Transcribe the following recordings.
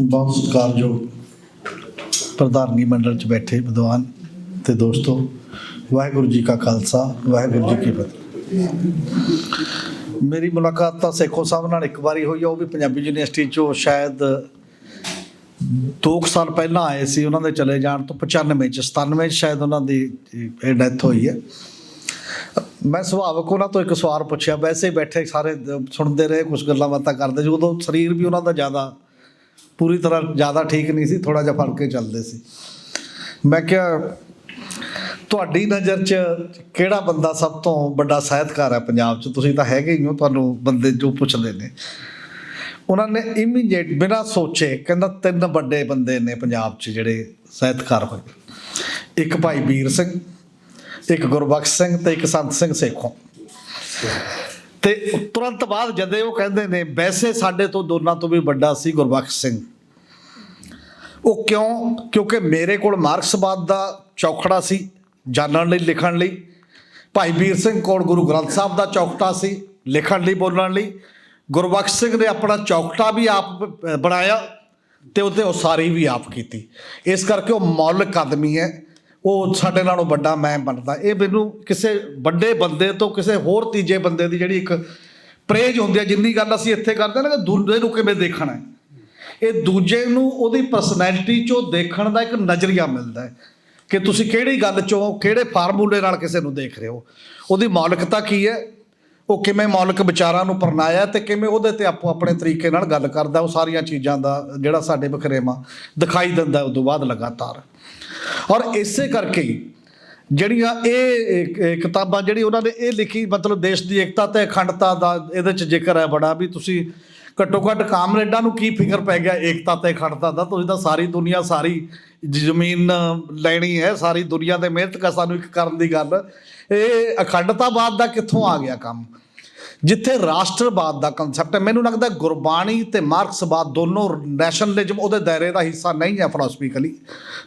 ਬਹੁਤ ਸਤਿਕਾਰਯੋਗ ਪ੍ਰਧਾਨਗੀ ਮੰਡਲ ਚ ਬੈਠੇ ਵਿਦਵਾਨ ਤੇ ਦੋਸਤੋ, ਵਾਹਿਗੁਰੂ ਜੀ ਕਾ ਖਾਲਸਾ, ਵਾਹਿਗੁਰੂ ਜੀ ਕੀ ਫਤਿਹ। ਮੇਰੀ ਮੁਲਾਕਾਤ ਤਾਂ ਸੇਖੋ ਸਾਹਿਬ ਨਾਲ ਇੱਕ ਵਾਰੀ ਹੋਈ ਆ, ਉਹ ਵੀ ਪੰਜਾਬੀ ਯੂਨੀਵਰਸਿਟੀ ਚੋਂ ਸ਼ਾਇਦ 2 ਸਾਲ ਪਹਿਲਾਂ ਆਏ ਸੀ, ਉਹਨਾਂ ਦੇ ਚਲੇ ਜਾਣ ਤੋਂ 95 ਚ 97 ਚ ਸ਼ਾਇਦ ਉਹਨਾਂ ਦੀ ਇਹ ਡੈਥ ਹੋਈ ਹੈ। ਮੈਂ ਸੁਭਾਵਕ ਉਹਨਾਂ ਤੋਂ ਇੱਕ ਸਵਾਲ ਪੁੱਛਿਆ, ਵੈਸੇ ਬੈਠੇ ਸਾਰੇ ਸੁਣਦੇ ਰਹੇ ਕੁਝ ਗੱਲਾਂ ਬਾਤਾਂ ਕਰਦੇ ਸੀ, ਉਦੋਂ ਸਰੀਰ ਵੀ ਉਹਨਾਂ ਦਾ ਜ਼ਿਆਦਾ ਪੂਰੀ ਤਰ੍ਹਾਂ ਜ਼ਿਆਦਾ ਠੀਕ ਨਹੀਂ ਸੀ ਥੋੜਾ ਜਿਹਾ ਫੜ ਕੇ ਚੱਲਦੇ ਸੀ। ਮੈਂ ਕਿਹਾ, ਤੁਹਾਡੀ ਨਜ਼ਰ 'ਚ ਕਿਹੜਾ ਬੰਦਾ ਸਭ ਤੋਂ ਵੱਡਾ ਸਾਹਿਤਕਾਰ ਹੈ ਪੰਜਾਬ 'ਚ? ਤੁਸੀਂ ਤਾਂ ਹੈਗੇ ਹੀ ਹੋ, ਤੁਹਾਨੂੰ ਬੰਦੇ ਜੋ ਪੁੱਛਦੇ ਨੇ। ਉਹਨਾਂ ਨੇ ਇਮੀਡੀਏਟ ਬਿਨਾਂ ਸੋਚੇ ਕਹਿੰਦਾ ਤਿੰਨ ਵੱਡੇ ਬੰਦੇ ਨੇ ਪੰਜਾਬ 'ਚ ਜਿਹੜੇ ਸਾਹਿਤਕਾਰ ਹੋਏ। ਇੱਕ ਭਾਈ ਵੀਰ ਸਿੰਘ, ਇੱਕ ਗੁਰਬਖਸ਼ ਸਿੰਘ ਤੇ ਇੱਕ ਸੰਤ ਸਿੰਘ ਸੇਖੋਂ। ਤੇ ਤੁਰੰਤ ਬਾਅਦ ਜਦੇ ਉਹ ਕਹਿੰਦੇ ਨੇ, ਵੈਸੇ ਸਾਡੇ ਤੋਂ ਦੋਨਾਂ ਤੋਂ ਵੀ ਵੱਡਾ ਸੀ ਗੁਰਬਖਸ਼ ਸਿੰਘ। ਉਹ ਕਿਉਂ? ਕਿਉਂਕਿ ਮੇਰੇ ਕੋਲ ਮਾਰਕਸਵਾਦ ਦਾ ਚੌਖੜਾ ਸੀ, ਜਾਣਨ ਲਈ, ਲਿਖਣ ਲਈ। ਭਾਈ ਵੀਰ ਸਿੰਘ ਕੋਲ ਗੁਰੂ ਗ੍ਰੰਥ ਸਾਹਿਬ ਦਾ ਚੌਖਟਾ ਸੀ, ਲਿਖਣ ਲਈ, ਬੋਲਣ ਲਈ। ਗੁਰਬਖਸ਼ ਸਿੰਘ ਨੇ ਆਪਣਾ ਚੌਖਟਾ ਵੀ ਆਪ ਬ- ਬਣਾਇਆ ਤੇ ਉਹਤੇ ਉਸਾਰੀ ਵੀ ਆਪ ਕੀਤੀ। ਇਸ ਕਰਕੇ ਉਹ ਮੌਲਿਕ ਆਦਮੀ ਹੈ। ਉਹ ਸਾਡੇ ਨਾਲੋਂ ਵੱਡਾ ਮੈਂ ਬਣਦਾ। ਇਹ ਮੈਨੂੰ ਕਿਸੇ ਵੱਡੇ ਬੰਦੇ ਤੋਂ ਕਿਸੇ ਹੋਰ ਤੀਜੇ ਬੰਦੇ ਦੀ ਜਿਹੜੀ ਇੱਕ ਪ੍ਰੇਜ ਹੁੰਦੀ ਹੈ, ਜਿੰਨੀ ਗੱਲ ਅਸੀਂ ਇੱਥੇ ਕਰਦੇ ਨਾ, ਕਿ ਦੂਜੇ ਨੂੰ ਕਿਵੇਂ ਦੇਖਣਾ ਹੈ। ਇਹ ਦੂਜੇ ਨੂੰ ਉਹਦੀ ਪਰਸਨੈਲਿਟੀ ਚੋਂ ਦੇਖਣ ਦਾ ਇੱਕ ਨਜ਼ਰੀਆ ਮਿਲਦਾ ਹੈ ਕਿ ਤੁਸੀਂ ਕਿਹੜੀ ਗੱਲ ਚੋਂ, ਕਿਹੜੇ ਫਾਰਮੂਲੇ ਨਾਲ ਕਿਸੇ ਨੂੰ ਦੇਖ ਰਹੇ ਹੋ। ਉਹਦੀ ਮੌਲਿਕਤਾ ਕੀ ਹੈ? ਉਹ ਕਿਵੇਂ ਮੌਲਿਕ ਵਿਚਾਰਾਂ ਨੂੰ ਪਰਨਾਇਆ ਤੇ ਕਿਵੇਂ ਉਹਦੇ ਤੇ ਆਪੋ ਆਪਣੇ ਤਰੀਕੇ ਨਾਲ ਗੱਲ ਕਰਦਾ, ਉਹ ਸਾਰੀਆਂ ਚੀਜ਼ਾਂ ਦਾ ਜਿਹੜਾ ਸਾਡੇ ਵਖਰੇਵਾ ਦਿਖਾਈ ਦਿੰਦਾ ਉਸ ਤੋਂ ਬਾਅਦ ਲਗਾਤਾਰ। ਔਰ ਇਸੇ ਕਰਕੇ ਜਿਹੜੀਆਂ ਇਹ ਇਹ ਕਿਤਾਬਾਂ ਜਿਹੜੀ ਉਹਨਾਂ ਨੇ ਇਹ ਲਿਖੀ, ਮਤਲਬ ਦੇਸ਼ ਦੀ ਏਕਤਾ ਤੇ ਅਖੰਡਤਾ ਦਾ ਇਹਦੇ ਚ ਜ਼ਿਕਰ ਹੈ ਬੜਾ ਵੀ ਤੁਸੀਂ ਘੱਟੋ ਘੱਟ ਕਾਮਰੇਡਾਂ ਨੂੰ ਕੀ ਫਿਕਰ ਪੈ ਗਿਆ? ਏਕਤਾ ਤੇ ਅਖੰਡਤਾ ਦਾ। ਤੁਸੀਂ ਤਾਂ ਸਾਰੀ ਦੁਨੀਆ, ਸਾਰੀ ਜ਼ਮੀਨ ਲੈਣੀ ਹੈ। ਸਾਰੀ ਦੁਨੀਆ ਦੇ ਮਿਹਨਤ ਕਾ ਸਾਨੂੰ ਇੱਕ ਕਰਨ ਦੀ ਗੱਲ। ਇਹ ਅਖੰਡਤਾਵਾਦ ਦਾ ਕਿੱਥੋਂ ਆ ਗਿਆ ਕੰਮ? ਜਿੱਥੇ ਰਾਸ਼ਟਰਵਾਦ ਦਾ ਕਨਸੈਪਟ ਹੈ। ਮੈਨੂੰ ਲੱਗਦਾ ਗੁਰਬਾਣੀ ਤੇ ਮਾਰਕਸਵਾਦ ਦੋਨੋਂ ਨੈਸ਼ਨਲਿਜ਼ਮ ਉਹਦੇ ਦਾਇਰੇ ਦਾ ਹਿੱਸਾ ਨਹੀਂ ਹੈ ਫਲਸਫੀਕਲੀ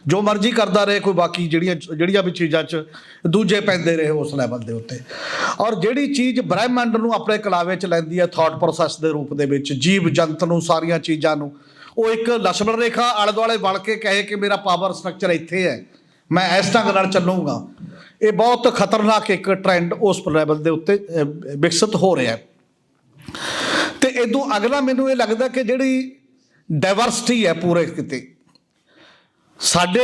ਜੋ ਮਰਜ਼ੀ ਕਰਦਾ ਰਹੇ, ਕੋਈ ਬਾਕੀ ਜਿਹੜੀਆਂ ਜਿਹੜੀਆਂ ਵੀ ਚੀਜ਼ਾਂ 'ਚ ਦੂਜੇ ਪੈਂਦੇ ਰਹੇ ਉਸ ਲੈਵਲ ਦੇ ਉੱਤੇ। ਔਰ ਜਿਹੜੀ ਚੀਜ਼ ਬ੍ਰਹਿਮੰਡ ਨੂੰ ਆਪਣੇ ਕਲਾਵੇ 'ਚ ਲੈਂਦੀ ਹੈ ਥਾਟ ਪ੍ਰੋਸੈਸ ਦੇ ਰੂਪ ਦੇ ਵਿੱਚ, ਜੀਵ ਜੰਤ ਨੂੰ, ਸਾਰੀਆਂ ਚੀਜ਼ਾਂ ਨੂੰ, ਉਹ ਇੱਕ ਲਸ਼ਮਣ ਰੇਖਾ ਆਲੇ ਦੁਆਲੇ ਵਲ ਕੇ ਕਹੇ ਕਿ ਮੇਰਾ ਪਾਵਰ ਸਟਰਕਚਰ ਇੱਥੇ ਹੈ। ਮੈਂ ਇਸ ਢੰਗ ਨਾਲ ਚੱਲੂਗਾ। ਇਹ ਬਹੁਤ ਖਤਰਨਾਕ ਇੱਕ ਟ੍ਰੈਂਡ ਉਸ ਲੈਵਲ ਦੇ ਉੱਤੇ ਵਿਕਸਿਤ ਹੋ ਰਿਹਾ ਹੈ। ਤੇ ਇਦੋਂ ਅਗਲਾ ਮੈਨੂੰ ਇਹ ਲੱਗਦਾ ਕਿ ਜਿਹੜੀ ਡਾਈਵਰਸਿਟੀ ਹੈ ਪੂਰੇ ਕਿਤੇ, ਸਾਡੇ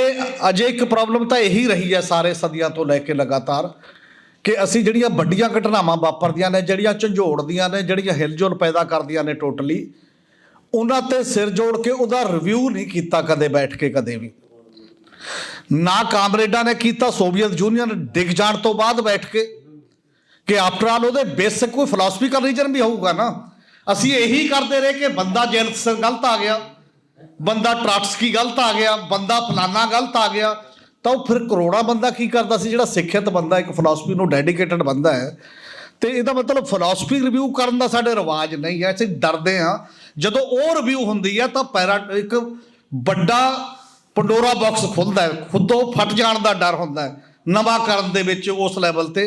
ਅਜੇ ਇੱਕ ਪ੍ਰੋਬਲਮ ਤਾਂ ਇਹੀ ਰਹੀ ਹੈ ਸਾਰੇ ਸਦੀਆਂ ਤੋਂ ਲੈ ਕੇ ਲਗਾਤਾਰ ਕਿ ਅਸੀਂ ਜਿਹੜੀਆਂ ਵੱਡੀਆਂ ਘਟਨਾਵਾਂ ਵਾਪਰਦੀਆਂ ਨੇ, ਜਿਹੜੀਆਂ ਝੰਜੋੜਦੀਆਂ ਨੇ, ਜਿਹੜੀਆਂ ਹਿਲਜੁਲ ਪੈਦਾ ਕਰਦੀਆਂ ਨੇ ਟੋਟਲੀ ਉਹਨਾਂ ਤੇ ਸਿਰ ਜੋੜ ਕੇ ਉਹਦਾ ਰਿਵਿਊ ਨਹੀਂ ਕੀਤਾ ਕਦੇ ਬੈਠ ਕੇ ਕਦੇ ਵੀ। ਨਾ ਕਾਮਰੇਡਾਂ ਨੇ ਕੀਤਾ, ਸੋਵੀਅਤ ਯੂਨੀਅਨ ਡਿੱਗ ਜਾਣ ਤੋਂ ਬਾਅਦ ਬੈਠ ਕੇ ਕਿ ਆਫਟਰ ਆਲ ਉਹਦੇ ਬੇਸਿਕ ਕੋਈ ਫਿਲਾਸਫੀਕਲ ਰੀਜਨ ਵੀ ਹੋਊਗਾ ਨਾ। ਅਸੀਂ ਇਹੀ ਕਰਦੇ ਰਹੇ ਕਿ ਬੰਦਾ ਜੈਲਸਨ ਗਲਤ ਆ ਗਿਆ, ਬੰਦਾ ਟਰਾਟਸਕੀ ਗਲਤ ਆ ਗਿਆ, ਬੰਦਾ ਫਲਾਨਾ ਗਲਤ ਆ ਗਿਆ, ਤਾਂ ਉਹ ਫਿਰ ਕਰੋੜਾ ਬੰਦਾ ਕੀ ਕਰਦਾ ਸੀ, ਜਿਹੜਾ ਸਿੱਖਿਅਤ ਬੰਦਾ, ਇੱਕ ਫਿਲਾਸਫੀ ਨੂੰ ਡੈਡੀਕੇਟਡ ਬੰਦਾ ਹੈ। ਤੇ ਇਹਦਾ ਮਤਲਬ ਫਿਲਾਸਫੀ ਰਿਵਿਊ ਕਰਨ ਦਾ ਸਾਡੇ ਰਿਵਾਜ ਨਹੀਂ ਹੈ, ਅਸੀਂ ਡਰਦੇ ਹਾਂ। ਜਦੋਂ ਉਹ ਰਿਵਿਊ ਹੁੰਦੀ ਹੈ, ਤਾਂ ਪੈਰਾ ਇੱਕ ਵੱਡਾ ਪੰਡੋਰਾ ਬਾਕਸ ਖੁੱਲਦਾ ਹੈ। ਖੁਦੋਂ ਫਟ ਜਾਣ ਦਾ ਡਰ ਹੁੰਦਾ ਨਵਾਂ ਕਰਨ ਦੇ ਵਿੱਚ ਉਸ ਲੈਵਲ ਤੇ।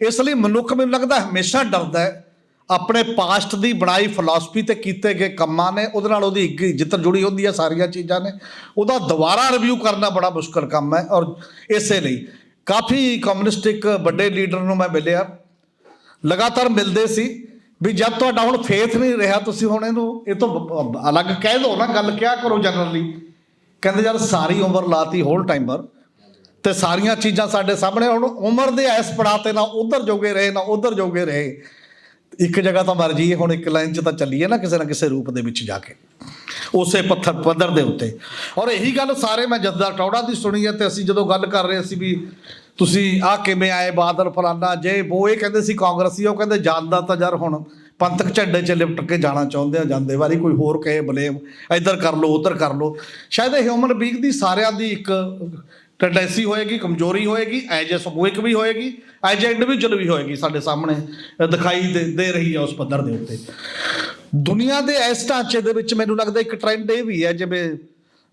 ਇਸ ਲਈ ਮਨੁੱਖ ਮੈਨੂੰ ਲੱਗਦਾ ਹਮੇਸ਼ਾ ਡਰਦਾ ਹੈ। ਆਪਣੇ ਪਾਸਟ ਦੀ ਬਣਾਈ ਫਿਲਾਸਫੀ ਤੇ ਕੀਤੇ ਗਏ ਕੰਮਾਂ ਨੇ, ਉਹਦੇ ਨਾਲ ਉਹਦੀ ਇੱਕ ਇੱਜ਼ਤ ਜੁੜੀ ਹੁੰਦੀ ਹੈ, ਸਾਰੀਆਂ ਚੀਜ਼ਾਂ ਨੇ। ਉਹਦਾ ਦੁਬਾਰਾ ਰਿਵਿਊ ਕਰਨਾ ਬੜਾ ਮੁਸ਼ਕਲ ਕੰਮ ਹੈ ਔਰ ਇਸੇ ਲਈ ਕਾਫੀ ਕਮਿਊਨਿਸਟਿਕ ਵੱਡੇ ਲੀਡਰ ਨੂੰ ਮੈਂ ਮਿਲਿਆ। ਲਗਾਤਾਰ ਮਿਲਦੇ ਸੀ ਵੀ ਜਦ ਤੁਹਾਡਾ ਹੁਣ ਫੇਥ ਨਹੀਂ ਰਿਹਾ ਤੁਸੀਂ ਹੁਣ ਇਹਨੂੰ, ਇਹ ਤੋਂ ਅਲੱਗ ਕਹਿ ਦਿਓ ਨਾ, ਗੱਲ ਕਿਆ ਕਰੋ ਜਨਰਲੀ ਕਹਿੰਦੇ ਯਾਰ ਸਾਰੀ ਉਮਰ ਲਾਤੀ ਹੋਲ ਟਾਈਮਰ ਤੇ ਸਾਰੀਆਂ ਚੀਜ਼ਾਂ ਸਾਡੇ ਸਾਹਮਣੇ ਹੁਣ ਉਮਰ ਦੇ ਇਸ ਪੜਾਅ ਤੇ ਨਾ ਉਧਰ ਜੋਗੇ ਰਹੇ, ਨਾ ਉਧਰ ਜੋਗੇ ਰਹੇ। ਇੱਕ ਜਗ੍ਹਾ ਤਾਂ ਮਰ ਜਾਈਏ, ਹੁਣ ਇੱਕ ਲਾਈਨ 'ਚ ਤਾਂ ਚੱਲੀਏ ਨਾ ਕਿਸੇ ਨਾ ਕਿਸੇ ਰੂਪ ਦੇ ਵਿੱਚ ਜਾ ਕੇ, ਉਸੇ ਪੱਥਰ, ਪੱਧਰ ਦੇ ਉੱਤੇ। ਔਰ ਇਹੀ ਗੱਲ ਸਾਰੇ ਮੈਂ ਜੱਦਾ ਟੌੜਾ ਦੀ ਸੁਣੀ ਹੈ ਤੇ ਅਸੀਂ ਜਦੋਂ ਗੱਲ ਕਰ ਰਹੇ ਸੀ ਵੀ ਤੁਸੀਂ ਆ ਕਿਵੇਂ ਆਏ ਬਾਦਲ, ਫਲਾਨਾ, ਜੇ ਉਹ ਇਹ ਕਹਿੰਦੇ ਸੀ ਕਾਂਗਰਸੀ, ਉਹ ਕਹਿੰਦੇ ਜਾਂਦਾ ਤਾਂ ਯਾਰ ਹੁਣ ਪੰਥਕ ਝੰਡੇ 'ਚ ਲਿਪਟ ਕੇ ਜਾਣਾ ਚਾਹੁੰਦੇ ਆ, ਜਾਂਦੇ ਵਾਰੀ ਕੋਈ ਹੋਰ ਕਹੇ ਬਲੇਮ, ਇੱਧਰ ਕਰ ਲਓ, ਉੱਧਰ ਕਰ ਲਓ। ਸ਼ਾਇਦ ਇਹ ਹਿਊਮਨ ਬੀਗ ਦੀ ਸਾਰਿਆਂ ਦੀ ਇੱਕ ਟੈਂਡੈਂਸੀ ਹੋਏਗੀ, ਕਮਜ਼ੋਰੀ ਹੋਏਗੀ ਐਜ ਅ ਸਮੂਹਿਕ ਵੀ ਹੋਏਗੀ ਐਜ ਅ ਇੰਡੀਵਿਜੂਅਲ ਵੀ ਹੋਏਗੀ ਸਾਡੇ ਸਾਹਮਣੇ ਦਿਖਾਈ ਦੇ ਦੇ ਰਹੀ ਹੈ ਉਸ ਪੱਧਰ ਦੇ ਉੱਤੇ। ਦੁਨੀਆ ਦੇ ਇਸ ਢਾਂਚੇ ਦੇ ਵਿੱਚ ਮੈਨੂੰ ਲੱਗਦਾ ਇੱਕ ਟ੍ਰੈਂਡ ਇਹ ਵੀ ਹੈ, ਜਿਵੇਂ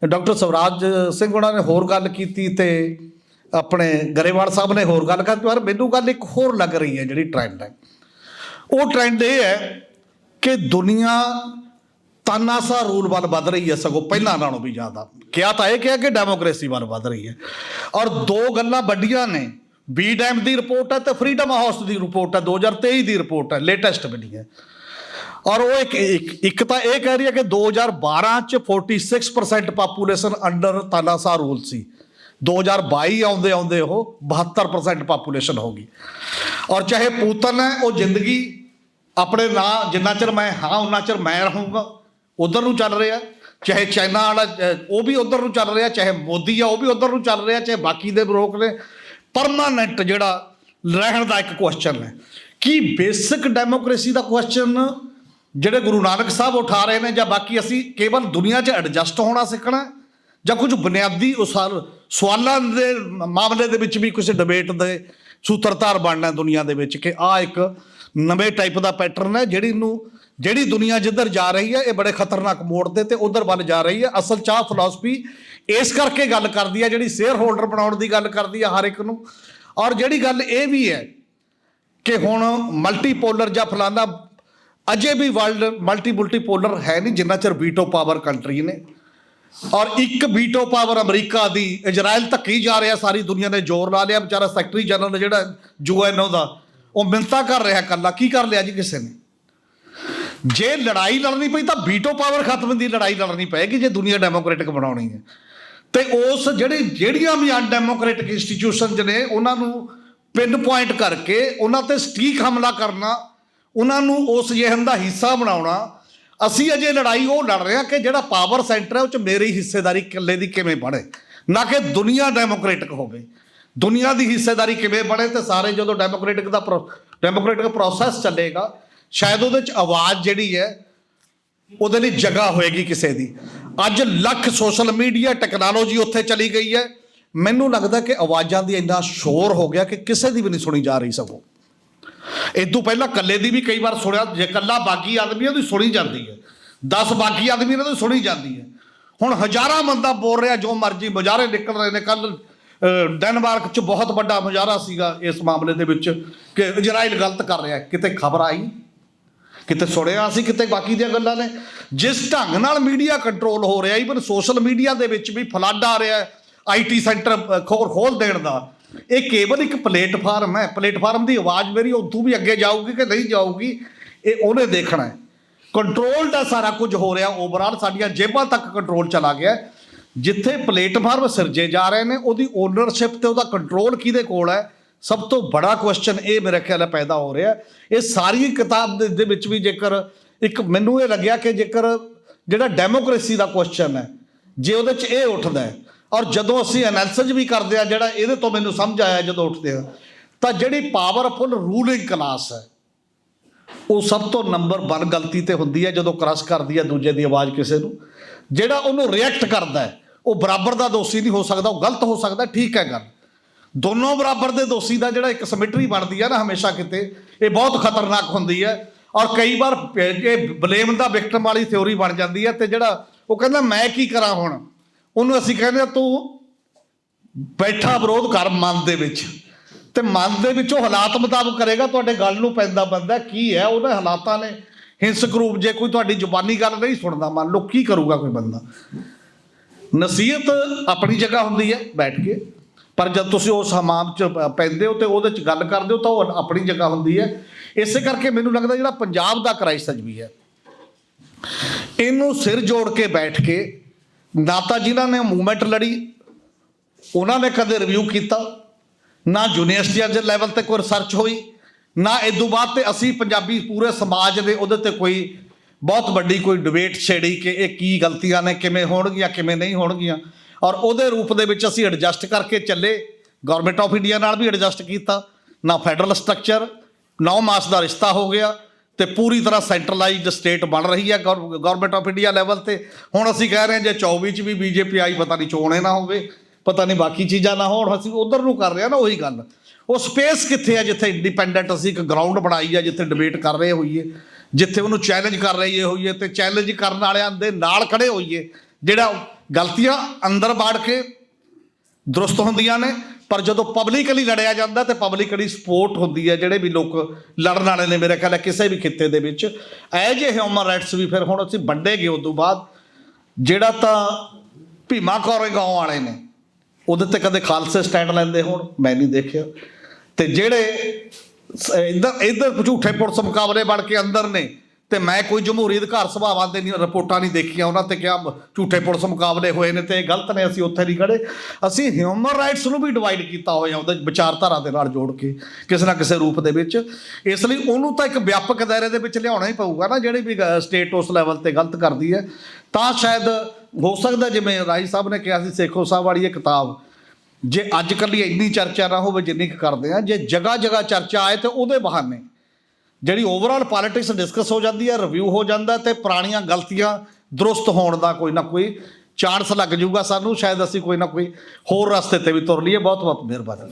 ਡਾਕਟਰ ਸਵਰਾਜ ਸਿੰਘ ਉਹਨਾਂ ਨੇ ਹੋਰ ਗੱਲ ਕੀਤੀ ਤੇ ਆਪਣੇ ਗਰੇਵਾਲ ਸਾਹਿਬ ਨੇ ਹੋਰ ਗੱਲ ਕੀਤੀ ਪਰ ਮੈਨੂੰ ਗੱਲ ਇੱਕ ਹੋਰ ਲੱਗ ਰਹੀ ਹੈ ਜਿਹੜੀ ਟ੍ਰੈਂਡ ਹੈ। ਉਹ ਟ੍ਰੈਂਡ ਇਹ ਹੈ ਕਿ ਦੁਨੀਆ ਤਾਨਾਸਾ ਰੂਲ ਵੱਲ ਵੱਧ ਰਹੀ ਹੈ ਸਗੋਂ ਪਹਿਲਾਂ ਨਾਲੋਂ ਵੀ ਜ਼ਿਆਦਾ। ਕਿਹਾ ਤਾਂ ਇਹ ਕਿਹਾ ਕਿ ਡੈਮੋਕ੍ਰੇਸੀ ਵੱਲ ਵੱਧ ਰਹੀ ਹੈ। ਔਰ ਦੋ ਗੱਲਾਂ ਵੱਡੀਆਂ ਨੇ। ਬੀ ਡੈਮ ਦੀ ਰਿਪੋਰਟ ਹੈ ਤੇ ਫਰੀडम ਹਾਊਸ ਦੀ ਰਿਪੋਰਟ ਹੈ 2023 ਦੀ ਰਿਪੋਰਟ ਹੈ ਲੇਟੈਸਟ ਬਣੀ ਹੈ। ਔਰ ਉਹ ਇੱਕ ਇੱਕ ਤਾਂ ਇਹ ਕਹਿ ਰਹੀ ਹੈ ਕਿ 2012 ਚ 46% ਪਾਪੂਲੇਸ਼ਨ ਅੰਡਰ ਤਾਨਾਸਾ ਰੂਲ ਸੀ। 2022 ਆਉਂਦੇ ਆਉਂਦੇ ਉਹ 72% ਪਾਪੂਲੇਸ਼ਨ ਹੋ ਗਈ ਔਰ ਚਾਹੇ ਪੂਤਨ ਹੈ, ਉਹ ਜ਼ਿੰਦਗੀ ਆਪਣੇ ਨਾਂ, ਜਿੰਨਾ ਚਿਰ ਮੈਂ ਹਾਂ, ਉਨਾ ਚਿਰ ਮੈਂ ਰਹੂੰਗਾ। ਉਧਰ ਨੂੰ ਚੱਲ ਰਿਹਾ। ਚਾਹੇ ਚਾਈਨਾ ਵਾਲਾ ਉਹ ਵੀ ਉਧਰ ਨੂੰ ਚੱਲ ਰਿਹਾ, ਚਾਹੇ ਮੋਦੀ ਆ, ਉਹ ਵੀ ਉਧਰ ਨੂੰ ਚੱਲ ਰਿਹਾ, ਚਾਹੇ ਬਾਕੀ ਦੇ ਲੋਕ ਨੇ। ਪਰਮਾਨੈਂਟ ਜਿਹੜਾ ਰਹਿਣ ਦਾ ਇੱਕ ਕੁਐਸਚਨ ਹੈ। ਕੀ ਬੇਸਿਕ ਡੈਮੋਕ੍ਰੇਸੀ ਦਾ ਕੁਐਸਚਨ ਜਿਹੜੇ ਗੁਰੂ ਨਾਨਕ ਸਾਹਿਬ ਉਠਾ ਰਹੇ ਨੇ, ਜਾਂ ਬਾਕੀ ਅਸੀਂ ਕੇਵਲ ਦੁਨੀਆ 'ਚ ਐਡਜਸਟ ਹੋਣਾ ਸਿੱਖਣਾ ਜਾਂ ਕੁਝ ਬੁਨਿਆਦੀ ਉਸਾਲ ਸਵਾਲਾਂ ਦੇ ਮਾਮਲੇ ਦੇ ਵਿੱਚ ਵੀ ਕਿਸੇ ਡਿਬੇਟ ਦੇ ਸੂਤਰਧਾਰ ਬਣਨਾ ਦੁਨੀਆ ਦੇ ਵਿੱਚ ਕਿ ਆ ਇੱਕ ਨਵੇਂ ਟਾਈਪ ਦਾ ਪੈਟਰਨ ਹੈ ਜਿਹੜੀ ਨੂੰ, ਜਿਹੜੀ ਦੁਨੀਆ ਜਿੱਧਰ ਜਾ ਰਹੀ ਹੈ, ਇਹ ਬੜੇ ਖਤਰਨਾਕ ਮੋੜ ਤੇ ਤੇ ਉਧਰ ਵੱਲ ਜਾ ਰਹੀ ਹੈ। ਅਸਲ ਚਾਹ ਫਿਲਾਸਫੀ ਇਸ ਕਰਕੇ ਗੱਲ ਕਰਦੀ ਹੈ, ਜਿਹੜੀ ਸ਼ੇਅਰ ਹੋਲਡਰ ਬਣਾਉਣ ਦੀ ਗੱਲ ਕਰਦੀ ਹੈ ਹਰ ਇੱਕ ਨੂੰ। ਔਰ ਜਿਹੜੀ ਗੱਲ ਇਹ ਵੀ ਹੈ ਕਿ ਹੁਣ ਮਲਟੀਪੋਲਰ ਜਾਂ ਫਲਾਨਾ ਅਜੇ ਵੀ ਵਰਲਡ ਮਲਟੀ ਮਲਟੀਪੋਲਰ ਹੈ ਨਹੀਂ, ਜਿੰਨਾ ਚਿਰ ਵੀਟੋ ਪਾਵਰ ਕੰਟਰੀ ਨੇ। ਔਰ ਇੱਕ ਵੀਟੋ ਪਾਵਰ ਅਮਰੀਕਾ ਦੀ ਇਜ਼ਰਾਈਲ ਧੱਕੀ ਜਾ ਰਿਹਾ, ਸਾਰੀ ਦੁਨੀਆ ਨੇ ਜ਼ੋਰ ਲਾ ਲਿਆ, ਵਿਚਾਰਾ ਸੈਕਟਰੀ ਜਨਰਲ ਜਿਹੜਾ ਯੂਐਨਓ ਦਾ, ਉਹ ਮਿੰਤਾ ਕਰ ਰਿਹਾ ਕੱਲਾ ਕੀ ਕਰ ਲਿਆ ਜੀ ਕਿਸੇ ਨੇ? ਜੇ ਲੜਾਈ ਲੜਨੀ ਪਈ ਤਾਂ ਵੀਟੋ ਪਾਵਰ ਖਤਮ ਦੀ ਲੜਾਈ ਲੜਨੀ ਪਏਗੀ ਜੇ ਦੁਨੀਆ ਡੈਮੋਕ੍ਰੈਟਿਕ ਬਣਾਉਣੀ ਹੈ। ਤੇ ਉਸ ਜਿਹੜੇ, ਜਿਹੜੀਆਂ ਵੀ ਅਨਡੈਮੋਕ੍ਰੈਟਿਕ ਇੰਸਟੀਟਿਊਸ਼ਨਸ ਨੇ, ਉਹਨਾਂ ਨੂੰ ਪਿੰਨ ਪੁਆਇੰਟ ਕਰਕੇ, ਉਹਨਾਂ ਤੇ ਸਟੀਕ ਹਮਲਾ ਕਰਨਾ, ਉਹਨਾਂ ਨੂੰ ਉਸ ਯਹਨ ਦਾ ਹਿੱਸਾ ਬਣਾਉਣਾ ਅਸੀਂ ਅਜੇ ਲੜਾਈ ਉਹ ਲੜ ਰਹੇ ਹਾਂ ਕਿ ਜਿਹੜਾ ਪਾਵਰ ਸੈਂਟਰ ਹੈ ਉਹ ਚ ਮੇਰੀ ਹਿੱਸੇਦਾਰੀ ਇਕੱਲੇ ਦੀ ਕਿਵੇਂ ਬਣੇ? ਨਾ ਕਿ ਦੁਨੀਆ ਡੈਮੋਕ੍ਰੈਟਿਕ ਹੋਵੇ। ਦੁਨੀਆ ਦੀ ਹਿੱਸੇਦਾਰੀ ਕਿਵੇਂ ਬਣੇ ਤੇ ਸਾਰੇ ਜਦੋਂ ਡੈਮੋਕ੍ਰੈਟਿਕ ਦਾ ਡੈਮੋਕ੍ਰੈਟਿਕ ਪ੍ਰੋਸੈਸ ਚੱਲੇਗਾ, ਸ਼ਾਇਦ ਉਹਦੇ ਚ ਆਵਾਜ਼ ਜਿਹੜੀ ਹੈ, ਉਹਦੇ ਲਈ ਜਗ੍ਹਾ ਹੋਏਗੀ ਕਿਸੇ ਦੀ। ਅੱਜ ਲੱਖ ਸੋਸ਼ਲ ਮੀਡੀਆ ਟੈਕਨੋਲੋਜੀ ਉੱਥੇ ਚਲੀ ਗਈ ਹੈ। ਮੈਨੂੰ ਲੱਗਦਾ ਕਿ ਆਵਾਜ਼ਾਂ ਦੀ ਇੰਨਾ ਸ਼ੋਰ ਹੋ ਗਿਆ ਕਿ ਕਿਸੇ ਦੀ ਵੀ ਨਹੀਂ ਸੁਣੀ ਜਾ ਰਹੀ ਸਗੋਂ। ਤੋਂ ਪਹਿਲਾਂ ਕੱਲੇ ਦੀ ਵੀ ਕਈ ਵਾਰ ਸੁਣਿਆ, ਜੇ ਕੱਲਾ ਬਾਗੀ ਆਦਮੀ ਹੈ, ਉਹਦੀ ਸੁਣੀ ਜਾਂਦੀ ਹੈ। 10 ਬਾਗੀ ਆਦਮੀ ਇਹਨਾਂ ਦੀ ਸੁਣੀ ਜਾਂਦੀ ਹੈ। ਹੁਣ ਹਜ਼ਾਰਾਂ ਬੰਦਾ ਬੋਲ ਰਿਹਾ, ਜੋ ਮਰਜ਼ੀ ਮੁਜ਼ਾਹਰੇ ਨਿਕਲ ਰਹੇ ਨੇ। ਕੱਲ ਡੈਨਮਾਰਕ 'ਚ ਬਹੁਤ ਵੱਡਾ ਮੁਜ਼ਾਹਰਾ ਸੀਗਾ ਇਸ ਮਾਮਲੇ ਦੇ ਵਿੱਚ ਕਿ ਇਜ਼ਰਾਈਲ ਗਲਤ ਕਰ ਰਿਹਾ ਕਿਤੇ ਖਬਰ ਆਈ? ਕਿਤੇ ਸੁਣਿਆ ਸੀ ਕਿਤੇ ਬਾਕੀ ਦੀਆਂ ਗੱਲਾਂ ਨੇ? ਜਿਸ ਢੰਗ ਨਾਲ ਮੀਡੀਆ ਕੰਟਰੋਲ ਹੋ ਰਿਹਾ ਈਵਨ ਸੋਸ਼ਲ ਮੀਡੀਆ ਦੇ ਵਿੱਚ ਵੀ ਫਲੱਡ ਆ ਰਿਹਾ ਆਈਟੀ ਸੈਂਟਰ ਖੋਲ ਖੋਲ ਦੇਣ ਦਾ। ਇਹ ਕੇਵਲ ਇੱਕ ਪਲੇਟਫਾਰਮ ਹੈ। ਪਲੇਟਫਾਰਮ ਦੀ ਆਵਾਜ਼ ਮੇਰੀ ਉਦੋਂ ਵੀ ਅੱਗੇ ਜਾਊਗੀ ਕਿ ਨਹੀਂ ਜਾਊਗੀ, ਇਹ ਉਹਨੇ ਦੇਖਣਾ ਹੈ। ਕੰਟਰੋਲ ਦਾ ਸਾਰਾ ਕੁਝ ਹੋ ਰਿਹਾ। ਓਵਰਆਲ ਸਾਡੀਆਂ ਜੇਬਾਂ ਤੱਕ ਕੰਟਰੋਲ ਚਲਾ ਗਿਆ ਜਿੱਥੇ ਪਲੇਟਫਾਰਮ ਸਿਰਜੇ ਜਾ ਰਹੇ ਨੇ, ਉਹਦੀ ਓਨਰਸ਼ਿਪ ਤੇ ਉਹਦਾ ਕੰਟਰੋਲ ਕਿਹਦੇ ਕੋਲ ਹੈ? ਸਭ ਤੋਂ ਬੜਾ ਕੁਐਸਚਨ ਇਹ ਮੇਰੇ ਖਿਆਲ ਹੈ ਪੈਦਾ ਹੋ ਰਿਹਾ ਇਹ ਸਾਰੀ ਕਿਤਾਬ ਦੇ- ਦੇ ਵਿੱਚ ਵੀ ਜੇਕਰ ਇੱਕ ਮੈਨੂੰ ਇਹ ਲੱਗਿਆ ਕਿ ਜੇਕਰ ਜਿਹੜਾ ਡੈਮੋਕ੍ਰੇਸੀ ਦਾ ਕੁਐਸਚਨ ਹੈ, ਜੇ ਉਹਦੇ 'ਚ ਇਹ ਉੱਠਦਾ ਹੈ ਔਰ ਜਦੋਂ ਅਸੀਂ ਐਨਾਲਿਸਿਸ ਵੀ ਕਰਦੇ ਆ ਜਿਹੜਾ ਇਹਦੇ ਤੋਂ ਮੈਨੂੰ ਸਮਝ ਆਇਆ ਜਦੋਂ ਉੱਠਦੇ ਆ ਤਾਂ ਜਿਹੜੀ ਪਾਵਰਫੁਲ ਰੂਲਿੰਗ ਕਲਾਸ ਹੈ, ਉਹ ਸਭ ਤੋਂ ਨੰਬਰ 1 ਗਲਤੀ ਤੇ ਹੁੰਦੀ ਹੈ ਜਦੋਂ ਕ੍ਰਸ਼ ਕਰਦੀ ਹੈ ਦੂਜੇ ਦੀ ਆਵਾਜ਼ ਕਿਸੇ ਨੂੰ। ਜਿਹੜਾ ਉਹਨੂੰ ਰਿਐਕਟ ਕਰਦਾ ਹੈ, ਉਹ ਬਰਾਬਰ ਦਾ ਦੋਸ਼ੀ ਨਹੀਂ ਹੋ ਸਕਦਾ, ਉਹ ਗਲਤ ਹੋ ਸਕਦਾ, ਠੀਕ ਹੈ ਗੱਲ। ਦੋਨੋਂ ਬਰਾਬਰ ਦੇ ਦੋਸ਼ੀ ਦਾ ਜਿਹੜਾ ਇੱਕ ਸਿਮਟਰੀ ਬਣਦੀ ਹੈ ਨਾ ਹਮੇਸ਼ਾ ਕਿਤੇ, ਇਹ ਬਹੁਤ ਖਤਰਨਾਕ ਹੁੰਦੀ ਹੈ। ਔਰ ਕਈ ਵਾਰ ਇਹ ਬਲੇਮ ਦਾ ਵਿਕਟਮ ਵਾਲੀ ਥਿਉਰੀ ਬਣ ਜਾਂਦੀ ਹੈ ਤੇ ਜਿਹੜਾ ਉਹ ਕਹਿੰਦਾ, ਮੈਂ ਕੀ ਕਰਾਂ ਹੁਣ? ਉਹਨੂੰ ਅਸੀਂ ਕਹਿੰਦੇ ਆ, ਤੂੰ ਬੈਠਾ ਵਿਰੋਧ ਕਰ ਮਨ ਦੇ ਵਿੱਚ। ਤੇ ਮਨ ਦੇ ਵਿੱਚ ਉਹ ਹਾਲਾਤ ਮੁਤਾਬਕ ਕਰੇਗਾ, ਤੁਹਾਡੇ ਗੱਲ ਨੂੰ ਪੈਂਦਾ ਬੰਦਾ ਕੀ ਹੈ, ਉਹਦੇ ਹਾਲਾਤਾਂ ਨੇ। ਹਿੰਸਕ ਰੂਪ ਜੇ ਕੋਈ ਤੁਹਾਡੀ ਜ਼ੁਬਾਨੀ ਗੱਲ ਨਹੀਂ ਸੁਣਦਾ, ਮੰਨ ਲਓ ਕੀ ਕਰੂਗਾ ਕੋਈ ਬੰਦਾ? ਨਸੀਹਤ ਆਪਣੀ ਜਗ੍ਹਾ ਹੁੰਦੀ ਹੈ, ਬੈਠ ਕੇ। ਪਰ ਜਦ ਤੁਸੀਂ ਉਸ ਹਮਾਮ 'ਚ ਪੈਂਦੇ ਹੋ ਤੇ ਉਹਦੇ 'ਚ ਗੱਲ ਕਰਦੇ ਹੋ, ਤਾਂ ਉਹ ਆਪਣੀ ਜਗ੍ਹਾ ਹੁੰਦੀ ਹੈ। ਇਸੇ ਕਰਕੇ ਮੈਨੂੰ ਲੱਗਦਾ ਜਿਹੜਾ ਪੰਜਾਬ ਦਾ ਕ੍ਰਾਈਸਿਸ ਵੀ ਹੈ ਇਹਨੂੰ ਸਿਰ ਜੋੜ ਕੇ ਬੈਠ ਕੇ ਨਾ ਤਾਂ ਜਿਨ੍ਹਾਂ ਨੇ ਮੂਵਮੈਂਟ ਲੜੀ, ਉਹਨਾਂ ਨੇ ਕਦੇ ਰਿਵਿਊ ਕੀਤਾ, ਨਾ ਯੂਨੀਵਰਸਿਟੀਆਂ ਦੇ ਲੈਵਲ ਤੇ ਕੋਈ ਰਿਸਰਚ ਹੋਈ, ਨਾ ਇਦੋਂ ਬਾਅਦ ਤੇ ਅਸੀਂ ਪੰਜਾਬੀ ਪੂਰੇ ਸਮਾਜ ਦੇ ਉਹਦੇ ਤੇ ਕੋਈ ਬਹੁਤ ਵੱਡੀ ਕੋਈ ਡਿਬੇਟ ਛੇੜੀ ਕਿ ਇਹ ਕੀ ਗਲਤੀਆਂ ਨੇ, ਕਿਵੇਂ ਹੋਣਗੀਆਂ, ਕਿਵੇਂ ਨਹੀਂ ਹੋਣਗੀਆਂ। ਔਰ ਉਹਦੇ ਰੂਪ ਦੇ ਵਿੱਚ ਅਸੀਂ ਐਡਜਸਟ ਕਰਕੇ ਚੱਲੇ ਗਵਰਨਮੈਂਟ ਆਫ ਇੰਡੀਆ ਨਾਲ ਵੀ ਐਡਜਸਟ ਕੀਤਾ, ਨਾ ਫੈਡਰਲ ਸਟਰਕਚਰ 9 ਮਾਸ ਦਾ ਰਿਸ਼ਤਾ ਹੋ ਗਿਆ। ਤੇ ਪੂਰੀ ਤਰ੍ਹਾਂ ਸੈਂਟਰਲਾਈਜ਼ਡ ਸਟੇਟ ਬਣ ਰਹੀ ਹੈ ਗਵਰਨਮੈਂਟ ਆਫ ਇੰਡੀਆ ਲੈਵਲ ਤੇ। ਹੁਣ ਅਸੀਂ ਕਹਿ ਰਹੇ ਹਾਂ ਜੇ 24 ਚ ਵੀ ਬੀਜੇਪੀ ਆਈ, ਪਤਾ ਨਹੀਂ ਚੋਣੇ ਨਾ ਹੋਵੇ। ਪਤਾ ਨਹੀਂ ਬਾਕੀ ਚੀਜ਼ਾਂ ਨਾ ਹੋਣ। ਅਸੀਂ ਉਧਰ ਨੂੰ ਕਰ ਰਹੇ ਹਾਂ ਨਾ ਉਹੀ ਗੱਲ। ਉਹ ਸਪੇਸ ਕਿੱਥੇ ਹੈ ਜਿੱਥੇ ਇੰਡੀਪੈਂਡੈਂਟ ਅਸੀਂ ਇੱਕ ਗਰਾਊਂਡ ਬਣਾਈ ਹੈ, ਜਿੱਥੇ ਡਿਬੇਟ ਕਰ ਰਹੇ ਹੋਈਏ। ਜਿੱਥੇ ਉਹਨੂੰ ਚੈਲੰਜ ਕਰ ਰਹੇ ਹੋਈਏ ਤੇ ਚੈਲੰਜ ਕਰਨ ਵਾਲਿਆਂ ਦੇ ਨਾਲ ਖੜੇ ਹੋਈਏ। ਜਿਹੜਾ ਗਲਤੀਆਂ ਅੰਦਰ ਬਾੜ ਕੇ ਦਰੁਸਤ ਹੁੰਦੀਆਂ ਨੇ ਪਰ ਜਦੋਂ ਪਬਲਿਕਲੀ ਲੜਿਆ ਜਾਂਦਾ ਤੇ ਪਬਲਿਕਲੀ ਸਪੋਰਟ ਹੁੰਦੀ ਹੈ, ਜਿਹੜੇ ਵੀ ਲੋਕ ਲੜਨ ਵਾਲੇ ਨੇ ਮੇਰੇ ਖਿਆਲ ਹੈ ਕਿਸੇ ਵੀ ਖਿੱਤੇ ਦੇ ਵਿੱਚ, ਇਹ ਜਿਹੇ ਹਿਊਮਨ ਰਾਈਟਸ ਵੀ ਫਿਰ ਹੁਣ ਅਸੀਂ ਵੰਡੇ ਗਏ ਉਸ ਤੋਂ ਬਾਅਦ, ਜਿਹੜਾ ਤਾਂ ਭੀਮਾ ਕੌਰੇ ਗਾਉਂ ਵਾਲੇ ਨੇ, ਉਹਦੇ ਤੇ ਕਦੇ ਖਾਲਸੇ ਸਟੈਂਡ ਲੈਂਦੇ ਹੋਣ, ਮੈਂ ਨਹੀਂ ਦੇਖਿਆ। ਤੇ ਜਿਹੜੇ ਸ- ਇੱਧਰ ਇੱਧਰ ਝੂਠੇ ਪੁਲਿਸ ਮੁਕਾਬਲੇ ਬਣ ਕੇ ਅੰਦਰ ਨੇ ਤੇ ਮੈਂ ਕੋਈ ਜਮਹੂਰੀ ਅਧਿਕਾਰ ਸਭਾਵਾਂ ਦੇ ਨਹੀਂ, ਰਿਪੋਰਟਾਂ ਨਹੀਂ ਦੇਖੀਆਂ, ਉਹਨਾਂ ਤੇ ਕਿਹਾ ਝੂਠੇ ਪੁਲਿਸ ਮੁਕਾਬਲੇ ਹੋਏ ਨੇ ਤੇ ਇਹ ਗਲਤ ਨੇ, ਅਸੀਂ ਉੱਥੇ ਨਹੀਂ ਖੜੇ। ਅਸੀਂ ਹਿਊਮਨ ਰਾਈਟਸ ਨੂੰ ਵੀ ਡਿਵਾਈਡ ਕੀਤਾ ਹੋਇਆ ਉਹਦੇ ਵਿਚਾਰਧਾਰਾ ਦੇ ਨਾਲ ਜੋੜ ਕੇ, ਕਿਸੇ ਨਾ ਕਿਸੇ ਰੂਪ ਦੇ ਵਿੱਚ। ਇਸ ਲਈ ਉਹਨੂੰ ਤਾਂ ਇੱਕ ਵਿਆਪਕ ਦਾਇਰੇ ਦੇ ਵਿੱਚ ਲਿਆਉਣਾ ਹੀ ਪਊਗਾ ਨਾ, ਜਿਹੜੀ ਵੀ ਸਟੇਟ ਉਸ ਲੈਵਲ ਤੇ ਗਲਤ ਕਰਦੀ ਹੈ। ਤਾਂ ਸ਼ਾਇਦ ਹੋ ਸਕਦਾ ਜਿਵੇਂ ਰਾਈ ਸਾਹਿਬ ਨੇ ਕਿਹਾ ਸੀ, ਸੇਖੋ ਸਾਹਿਬ ਵਾਲੀ ਇਹ ਕਿਤਾਬ, ਜੇ ਅੱਜ ਕੱਲ੍ਹ ਇੰਨੀ ਚਰਚਾ ਨਾ ਹੋਵੇ ਜਿੰਨੀ ਕੁ ਕਰਦੇ ਆ, ਜੇ ਜਗ੍ਹਾ ਜਗ੍ਹਾ ਚਰਚਾ ਆਏ ਤੇ ਉਹਦੇ ਬਹਾਨੇ ਜਿਹੜੀ ਓਵਰਆਲ ਪੋਲਿਟਿਕਸ ਡਿਸਕਸ ਹੋ ਜਾਂਦੀ ਹੈ ਰਿਵਿਊ ਹੋ ਜਾਂਦਾ ਤੇ ਪੁਰਾਣੀਆਂ ਗਲਤੀਆਂ ਦਰੁਸਤ ਹੋਣ ਦਾ ਕੋਈ ਨਾ ਕੋਈ ਚਾਂਸ ਲੱਗ ਜਾਊਗਾ ਸਾਨੂੰ, ਸ਼ਾਇਦ ਅਸੀਂ ਕੋਈ ਨਾ ਕੋਈ ਹੋਰ ਰਸਤੇ ਤੇ ਵੀ ਤੁਰ ਲਈਏ। ਬਹੁਤ ਬਹੁਤ ਮਿਹਰਬਾਨੀ।